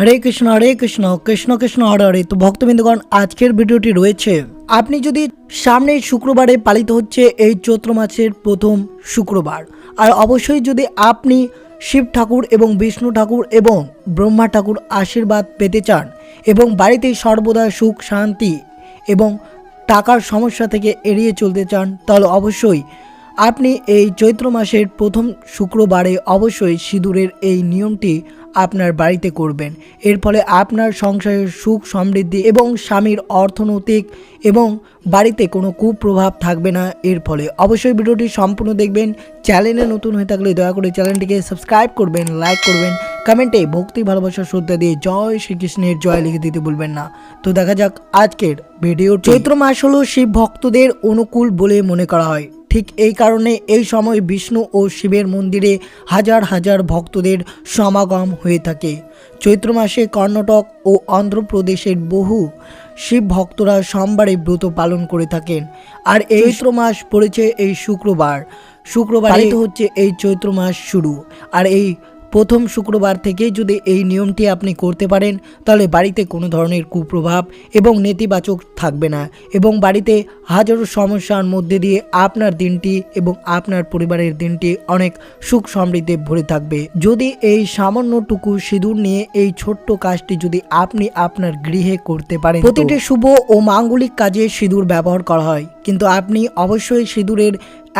হরে কৃষ্ণ হরে কৃষ্ণ কৃষ্ণ কৃষ্ণ, হরে হরে। তো ভক্তবৃন্দগণ, আজকের ভিডিওটি রয়েছে। আপনি যদি সামনের শুক্রবারে পালিত হচ্ছে, এই চৈত্র মাসের প্রথম শুক্রবার। আর অবশ্যই যদি আপনি শিব ঠাকুর এবং বিষ্ণু ঠাকুর এবং ব্রহ্মা ঠাকুর আশীর্বাদ পেতে চান এবং বাড়িতে সর্বদা সুখ, শান্তি এবং টাকার সমস্যা থেকে এড়িয়ে চলতে চান, তাহলে অবশ্যই আপনি এই চৈত্র মাসের প্রথম শুক্রবারে অবশ্যই সিঁদুরের এই নিয়মটি আপনার বাড়িতে করবেন। এর ফলে আপনার সংসারের সুখ সমৃদ্ধি এবং স্বামীর অর্থনৈতিক এবং বাড়িতে কোনো কুপ্রভাব থাকবে না। এর ফলে অবশ্যই ভিডিওটি সম্পূর্ণ দেখবেন। চ্যানেলে নতুন হয়ে থাকলে দয়া করে চ্যানেলটিকে সাবস্ক্রাইব করবেন, লাইক করবেন, কমেন্টে ভক্তি, ভালোবাসা, শ্রদ্ধা দিয়ে জয় শ্রীকৃষ্ণের জয় লিখে দিতে ভুলবেন না। তো দেখা যাক আজকের ভিডিও চৈত্র মাস হলো শিব ভক্তদের অনুকূল বলে মনে করা হয়। ঠিক এই কারণে এই সময় বিষ্ণু ও শিবের মন্দিরে হাজার হাজার ভক্তদের সমাগম হয়ে থাকে। চৈত্র মাসে কর্ণাটক ও অন্ধ্রপ্রদেশের বহু শিব ভক্তরা সোমবারে ব্রত পালন করে থাকেন। আর এই চৈত্র মাস পড়েছে এই শুক্রবার। শুক্রবার হচ্ছে এই চৈত্র মাস শুরু। আর এই প্রথম শুক্রবার থেকে যদি এই নিয়মটি আপনি করতে পারেন তাহলে বাড়িতে কোনো ধরনের কুপ্রভাব এবং নেতিবাচক থাকবে না এবং বাড়িতে হাজারো সমস্যার মধ্যে দিয়ে আপনার দিনটি এবং আপনার পরিবারের দিনটি অনেক সুখ সমৃদ্ধি ভরে থাকবে। যদি এই সামান্যটুকু সিঁদুর নিয়ে এই ছোট্ট কাজটি যদি আপনি আপনার গৃহে করতে পারেন প্রতিটি শুভ ও মাঙ্গলিক কাজে সিঁদুর ব্যবহার করা হয়। কিন্তু আপনি অবশ্যই সিঁদুরের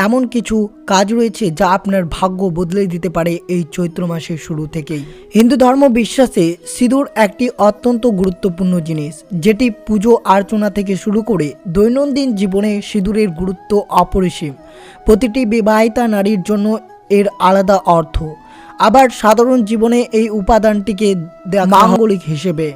এমন কিছু কাজ রয়েছে যা আপনার ভাগ্য বদলে দিতে পারে এই চৈত্র মাসের শুরু থেকেই। হিন্দু ধর্ম বিশ্বাসে সিঁদুর একটি অত্যন্ত গুরুত্বপূর্ণ জিনিস, যেটি পুজো অর্চনা থেকে শুরু করে দৈনন্দিন জীবনে সিঁদুরের গুরুত্ব অপরিসীম। প্রতিটি বিবাহিতা নারীর জন্য এর আলাদা অর্থ। আবার সাধারণ জীবনে এই উপাদানটিকে মাঙ্গলিক হিসেবে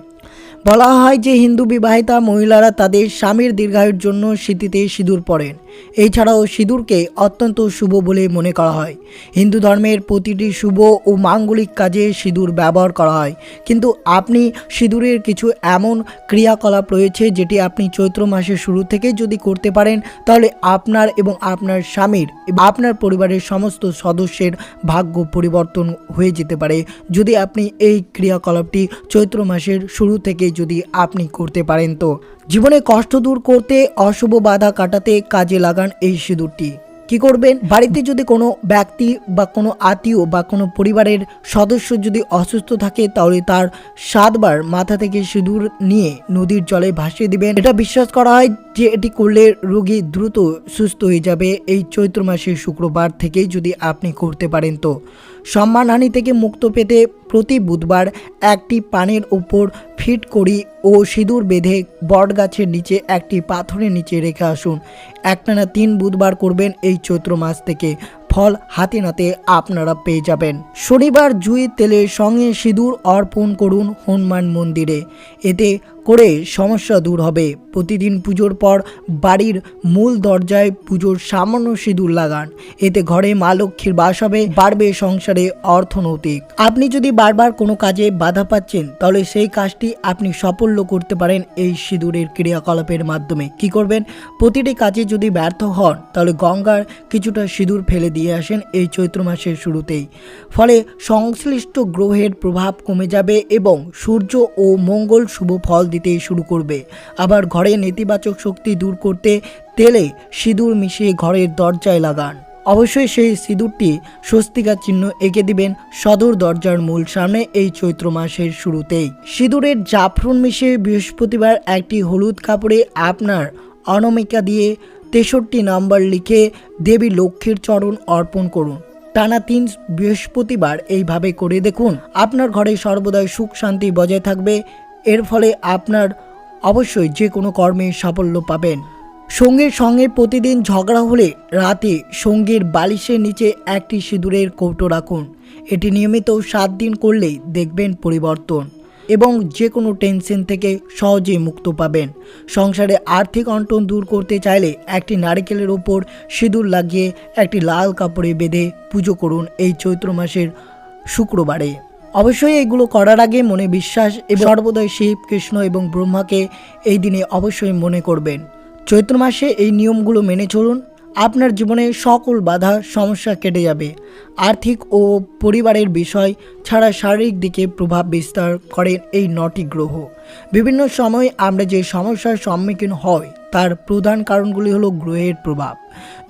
বলা হয় যে হিন্দু বিবাহিতা মহিলারা তাদের স্বামীর দীর্ঘায়ুর জন্য স্মৃতিতে সিঁদুর পরেন। এছাড়াও সিঁদুরকে অত্যন্ত শুভ বলে মনে করা হয়। হিন্দু ধর্মের প্রতিটি শুভ ও মাঙ্গলিক কাজে সিঁদুর ব্যবহার করা হয়। কিন্তু আপনি সিঁদুরের কিছু এমন ক্রিয়াকলাপ রয়েছে যেটি আপনি চৈত্র মাসের শুরু থেকে যদি করতে পারেন, তাহলে আপনার এবং আপনার স্বামীর আপনার পরিবারের সমস্ত সদস্যের ভাগ্য পরিবর্তন হয়ে যেতে পারে। যদি আপনি এই ক্রিয়াকলাপটি চৈত্র মাসের শুরু থেকে যদি আপনি করতে পারেন তো। জীবনে কষ্ট দূর করতে, অশুভ বাধা কাটাতে কাজে লাগান এই সিঁদুরটি। কি করবেন? বাড়িতে যদি কোনো ব্যক্তি বা কোনো আত্মীয় বা কোনো পরিবারের সদস্য যদি অসুস্থ থাকে, তাহলে তার সাতবার মাথা থেকে সিঁদুর নিয়ে নদীর জলে ভাসিয়ে দিবেন। এটা বিশ্বাস করা হয় যে এটি করলে রোগী দ্রুত সুস্থ হয়ে যাবে। এই চৈত্র মাসের শুক্রবার থেকেই যদি আপনি করতে পারেন তো। সম্মানহানি থেকে মুক্ত পেতে প্রতি বুধবার একটি পানের উপর ফিট করি ও সিঁদুর বেঁধে বট গাছের নিচে একটি পাথরের নিচে রেখে আসুন। একটানা তিন বুধবার করবেন এই চৈত্র মাস থেকে। ফল হাতে নাতে আপনারা পেয়ে যাবেন। শনিবার জুই তেলের সঙ্গে সিঁদুর অর্পণ করুন হনুমান মন্দিরে। এতে করে সমস্যা দূর হবে। প্রতিদিন পুজোর পর বাড়ির মূল দরজায় পুজোর সামান্য সিঁদুর লাগান। এতে ঘরে মা লক্ষ্মীর বাস হবে, বাড়বে সংসারে অর্থনৈতিক। আপনি যদি বারবার কোনো কাজে বাধা পাচ্ছেন, তাহলে সেই কাজটি আপনি সাফল্য করতে পারেন এই সিঁদুরের ক্রিয়াকলাপের মাধ্যমে। কি করবেন? প্রতিটি কাজে যদি ব্যর্থ হন, তাহলে গঙ্গার কিছুটা সিঁদুর ফেলে দিয়ে আসেন এই চৈত্র মাসের শুরুতেই। ফলে সংশ্লিষ্ট গ্রহের প্রভাব কমে যাবে এবং সূর্য ও মঙ্গল শুভ ফল দিতে শুরু করবে। আবার ঘরে নেতিবাচক শক্তি দূর করতে তেলে সিঁদুর মিশিয়ে ঘরের দরজায় লাগান। অবশ্যই সেই সিঁদুরটি স্বস্তিকার চিহ্ন এঁকে দিবেন সদর দরজার মূল সামনে এই চৈত্র মাসের শুরুতেই। সিঁদুরের জাফরুন মিশে বৃহস্পতিবার একটি হলুদ কাপড়ে আপনার অনমিকা দিয়ে তেষট্টি নাম্বার লিখে দেবী লক্ষ্মীর চরণ অর্পণ করুন। টানা তিন বৃহস্পতিবার এইভাবে করে দেখুন, আপনার ঘরে সর্বদাই সুখ শান্তি বজায় থাকবে, এর ফলে আপনার অবশ্যই যে কোনো কর্মে সাফল্য পাবেন। সঙ্গীর সঙ্গে প্রতিদিন ঝগড়া হলে রাতে সঙ্গীর বালিশের নিচে একটি সিঁদুরের কৌটো রাখুন। এটি নিয়মিত সাত দিন করলেই দেখবেন পরিবর্তন এবং যে কোনো টেনশন থেকে সহজে মুক্ত পাবেন। সংসারে আর্থিক অন্টন দূর করতে চাইলে একটি নারকেলের ওপর সিঁদুর লাগিয়ে একটি লাল কাপড়ে বেঁধে পুজো করুন এই চৈত্র মাসের শুক্রবারে। অবশ্যই এগুলো করার আগে মনে বিশ্বাস এবং সর্বদয় শিব, কৃষ্ণ এবং ব্রহ্মাকে এই দিনে অবশ্যই মনে করবেন। চৈত্র মাসে এই নিয়মগুলো মেনে চলুন। আপনার জীবনে সকল বাধা, সমস্যা কেটে যাবে। আর্থিক ও পরিবারের বিষয় ছাড়া শারীরিক দিকে প্রভাব বিস্তার করেন এই নটি গ্রহ। বিভিন্ন সময় আমরা যে সমস্যার সম্মুখীন হই তার প্রধান কারণগুলি হলো গ্রহের প্রভাব।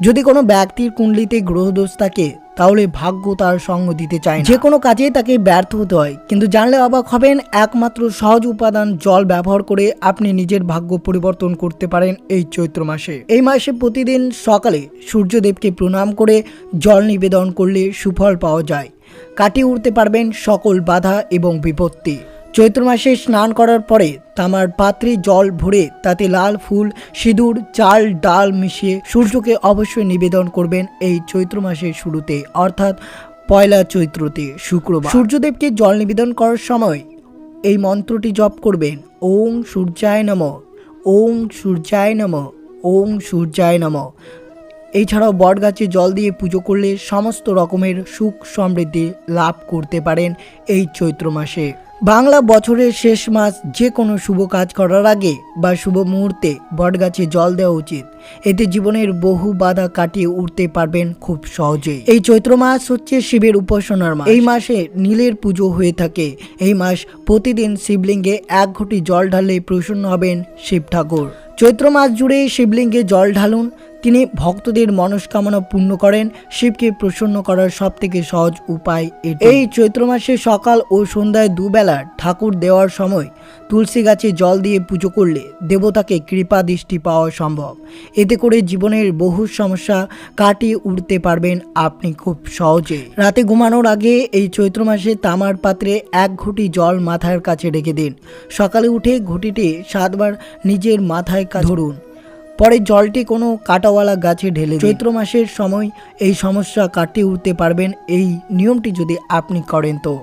যদি কোনো ব্যক্তির কুণ্ডলিতে গ্রহদোষ থাকে, তাহলে ভাগ্য তার সঙ্গ দিতে চায়। যে কোনো কাজে তাকে ব্যর্থ হতে হয়, কিন্তু জানলে অবাক হবেন, একমাত্র সহজ উপাদান জল ব্যবহার করে আপনি নিজের ভাগ্য পরিবর্তন করতে পারেন এই চৈত্র মাসে। এই মাসে প্রতিদিন সকালে সূর্যদেবকে প্রণাম করে জল নিবেদন করলে সুফল পাওয়া যায়। কাটিয়ে উঠতে পারবেন সকল বাধা এবং বিপত্তি। চৈত্র মাসে স্নান করার পরে তামার পাত্রে জল ভরে তাতে লাল ফুল, সিঁদুর, চাল, ডাল মিশিয়ে সূর্যকে অবশ্যই নিবেদন করবেন এই চৈত্র মাসের শুরুতে, অর্থাৎ পয়লা চৈত্রতে, শুক্রবার। সূর্যদেবকে জল নিবেদন করার সময় এই মন্ত্রটি জপ করবেন। ওং সূর্যায় নম, ওং সূর্যায় নম, ওং সূর্যায় নম। এছাড়াও বটগাছে জল দিয়ে পুজো করলে সমস্ত রকমের সুখ সমৃদ্ধি লাভ করতে পারেন এই চৈত্র মাসে। বাংলা বছরের শেষ মাস যে কোনো শুভ কাজ করার আগে বা শুভ মুহূর্তে বটগাছে জল দেওয়া উচিত। এতে জীবনের বহু বাধা কাটিয়ে উঠতে পারবেন খুব সহজেই। এই চৈত্র মাস হচ্ছে শিবের উপাসনার মাস। এই মাসে নীলের পুজো হয়ে থাকে। এই মাস প্রতিদিন শিবলিঙ্গে এক ঘটি জল ঢাললে প্রসন্ন হবেন শিব ঠাকুর। চৈত্র মাস জুড়ে শিবলিঙ্গে জল ঢালুন তিনি ভক্তদের মনস্কামনা পূর্ণ করেন, শিবকে প্রসন্ন করার সব থেকে সহজ উপায়। এই চৈত্র মাসে সকাল ও সন্ধ্যায় দুবেলা ঠাকুর দেওয়ার সময় তুলসী গাছে জল দিয়ে পুজো করলে দেবতাকে কৃপা দৃষ্টি পাওয়া সম্ভব। এতে করে জীবনের বহু সমস্যা কাটিয়ে উঠতে পারবেন আপনি খুব সহজে। রাতে ঘুমানোর আগে এই চৈত্র মাসে তামার পাত্রে এক ঘটি জল মাথার কাছে রেখে দিন। সকালে উঠে ঘটিটি সাতবার নিজের মাথায় ধরুন। পরে জলটি কোনো কাটাওয়ালা গাছে ঢেলে চৈত্র মাসের সময় এই সমস্যা কাটিয়ে উঠতে পারবেন এই নিয়মটি যদি আপনি করেন তো।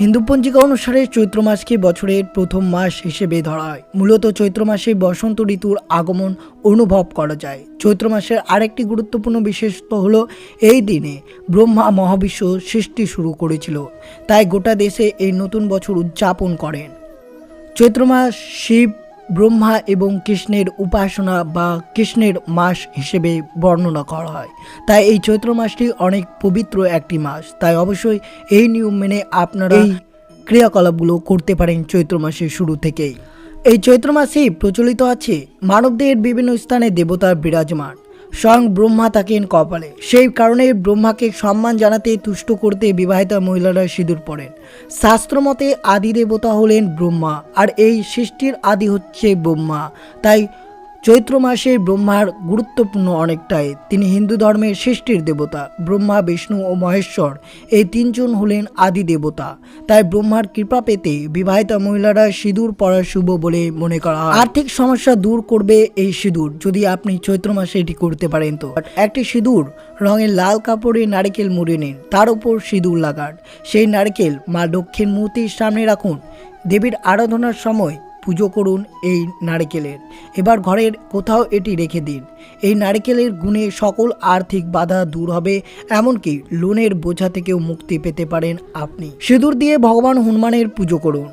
হিন্দু পঞ্জিকা অনুসারে চৈত্র মাসকে বছরের প্রথম মাস হিসেবে ধরা হয়। মূলত চৈত্র মাসে বসন্ত ঋতুর আগমন অনুভব করা যায়। চৈত্র মাসের আরেকটি গুরুত্বপূর্ণ বিশেষত্ব হলো এই দিনে ব্রহ্মা মহাবিশ্ব সৃষ্টি শুরু করেছিল, তাই গোটা দেশে এই নতুন বছর উদযাপন করেন। চৈত্র মাস শিব ব্রহ্মা এবং কৃষ্ণের উপাসনা বা কৃষ্ণের মাস হিসেবে বর্ণনা করা হয়। তাই এই চৈত্র মাসটি অনেক পবিত্র একটি মাস। তাই অবশ্যই এই নিয়ম মেনে আপনারা এই ক্রিয়াকলাপগুলো করতে পারেন চৈত্র মাসের শুরু থেকেই। এই চৈত্র মাসেই প্রচলিত আছে মানবদের বিভিন্ন স্থানে দেবতার বিরাজমান। স্বয়ং ব্রহ্মা থাকেন কপালে। সেই কারণে ব্রহ্মাকে সম্মান জানাতে তুষ্ট করতে বিবাহিতা মহিলারা সিঁদুর পড়েন শাস্ত্রমতে আদি দেবতা হলেন ব্রহ্মা, আর এই সৃষ্টির আদি হচ্ছে ব্রহ্মা। তাই চৈত্র মাসে ব্রহ্মার গুরুত্বপূর্ণ অনেকটাই। তিনি হিন্দু ধর্মের সৃষ্টির দেবতা, ব্রহ্মা, বিষ্ণু ও মহেশ্বর। এই তিনজন হলেন আদি দেবতা। তাই ব্রহ্মার কৃপা পেতে বিবাহিতা মহিলারা সিঁদুর পরা শুভ বলে মনে করা হয়। আর্থিক সমস্যা দূর করবে এই সিঁদুর, যদি আপনি চৈত্র মাসে এটি করতে পারেন তো। একটি সিঁদুর রঙের লাল কাপড়ে নারকেল মুড়ে নিন, তার উপর সিঁদুর লাগান। সেই নারকেল মা দক্ষিণ মূর্তির সামনে রাখুন। দেবীর আরাধনার সময় পুজো করুন এই নারকেলের। এবার ঘরের কোথাও এটি রেখে দিন। এই নারকেলের গুণে সকল আর্থিক বাধা দূর হবে, এমনকি লোনের বোঝা থেকেও মুক্তি পেতে পারেন আপনি। সিঁদুর দিয়ে ভগবান হনুমানের পুজো করুন।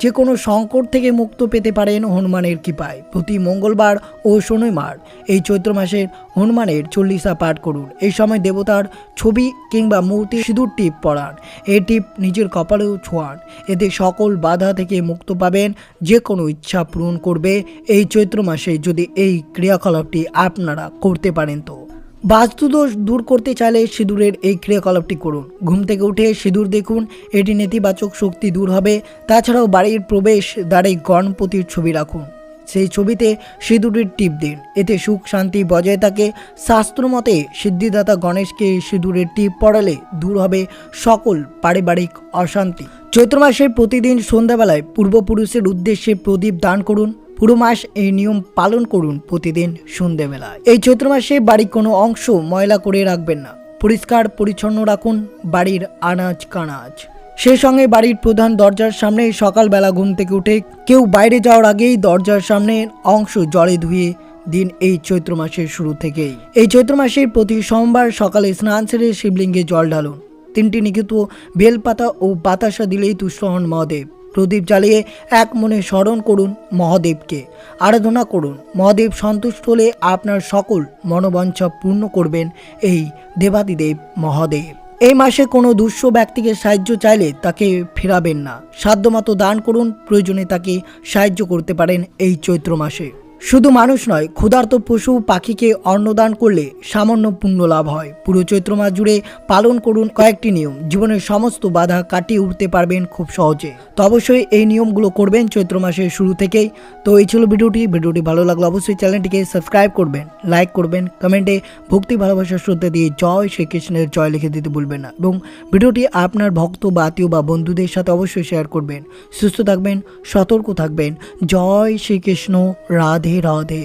যে কোনো সংকট থেকে মুক্ত পেতে পারেন হনুমানের কৃপায়। প্রতি মঙ্গলবার ও শনিবার এই চৈত্র মাসের হনুমানের চল্লিশা পাঠ করুন। এই সময় দেবতার ছবি কিংবা মূর্তি সিঁদুর টিপ পরান এই টিপ নিজের কপালেও ছোঁয়ান। এতে সকল বাধা থেকে মুক্ত পাবেন। যে কোনো ইচ্ছা পূরণ করবে। এই চৈত্র মাসে যদি এই ক্রিয়াকলাপটি আপনারা করতে পারেন তো। বাস্তুদোষ দূর করতে চাইলে সিঁদুরের এই ক্রিয়াকলাপটি করুন। ঘুম থেকে উঠে সিঁদুর দেখুন, এটি নেতিবাচক শক্তি দূর হবে। তাছাড়াও বাড়ির প্রবেশ দ্বারে গণপতির ছবি রাখুন। সেই ছবিতে সিঁদুরের টিপ দিন। এতে সুখ শান্তি বজায় থাকে। শাস্ত্রমতে সিদ্ধিদাতা গণেশকে সিঁদুরের টিপ পড়ালে দূর হবে সকল পারিবারিক অশান্তি। চৈত্র মাসের প্রতিদিন সন্ধ্যাবেলায় পূর্বপুরুষের উদ্দেশ্যে প্রদীপ দান করুন। পুরো মাস এই নিয়ম পালন করুন প্রতিদিন সন্ধ্যেবেলায় এই চৈত্র মাসে বাড়ির কোনো অংশ ময়লা করে রাখবেন না। পরিষ্কার পরিচ্ছন্ন রাখুন বাড়ির আনাজ কানাজ। সেই সঙ্গে বাড়ির প্রধান দরজার সামনে সকালবেলা ঘুম থেকে উঠে কেউ বাইরে যাওয়ার আগেই দরজার সামনে অংশ জলে ধুয়ে দিন এই চৈত্র মাসের শুরু থেকেই। এই চৈত্র মাসের প্রতি সোমবার সকালে স্নান সেরে শিবলিঙ্গে জল ঢালুন। তিনটি নিখিত বেলপাতা ও বাতাসা দিলেই তুষ্ট হন মহাদেব। প্রদীপ জ্বালিয়ে এক মনে স্মরণ করুন মহাদেবকে। আরাধনা করুন। মহাদেব সন্তুষ্ট হলে আপনার সকল মনোবাঞ্ছা পূর্ণ করবেন এই দেবাদিদেব মহাদেব। এই মাসে কোনো দুঃস্থ ব্যক্তিকে সাহায্য চাইলে তাকে ফেরাবেন না। সাধ্যমতো দান করুন। প্রয়োজনে তাকে সাহায্য করতে পারেন এই চৈত্র মাসে। শুধু মানুষ নয়, ক্ষুধার্ত পশু, পাখিকে অন্নদান করলে সামান্য পুণ্য লাভ হয়। পুরো চৈত্র মাস জুড়ে পালন করুন কয়েকটি নিয়ম। জীবনের সমস্ত বাধা কাটিয়ে উঠতে পারবেন খুব সহজে। তো অবশ্যই এই নিয়মগুলো করবেন চৈত্র মাসের শুরু থেকেই। তো এই ছিল ভিডিওটি। ভিডিওটি ভালো লাগলে অবশ্যই চ্যানেলটিকে সাবস্ক্রাইব করবেন, লাইক করবেন, কমেন্টে ভক্তি ভালোবাসার শ্রদ্ধা দিয়ে জয় শ্রীকৃষ্ণের জয় লিখে দিতে ভুলবেন না। এবং ভিডিওটি আপনার ভক্ত, বা আত্মীয়, বা বন্ধুদের সাথে অবশ্যই শেয়ার করবেন। সুস্থ থাকবেন, সতর্ক থাকবেন। জয় শ্রীকৃষ্ণ, রাধে রাধে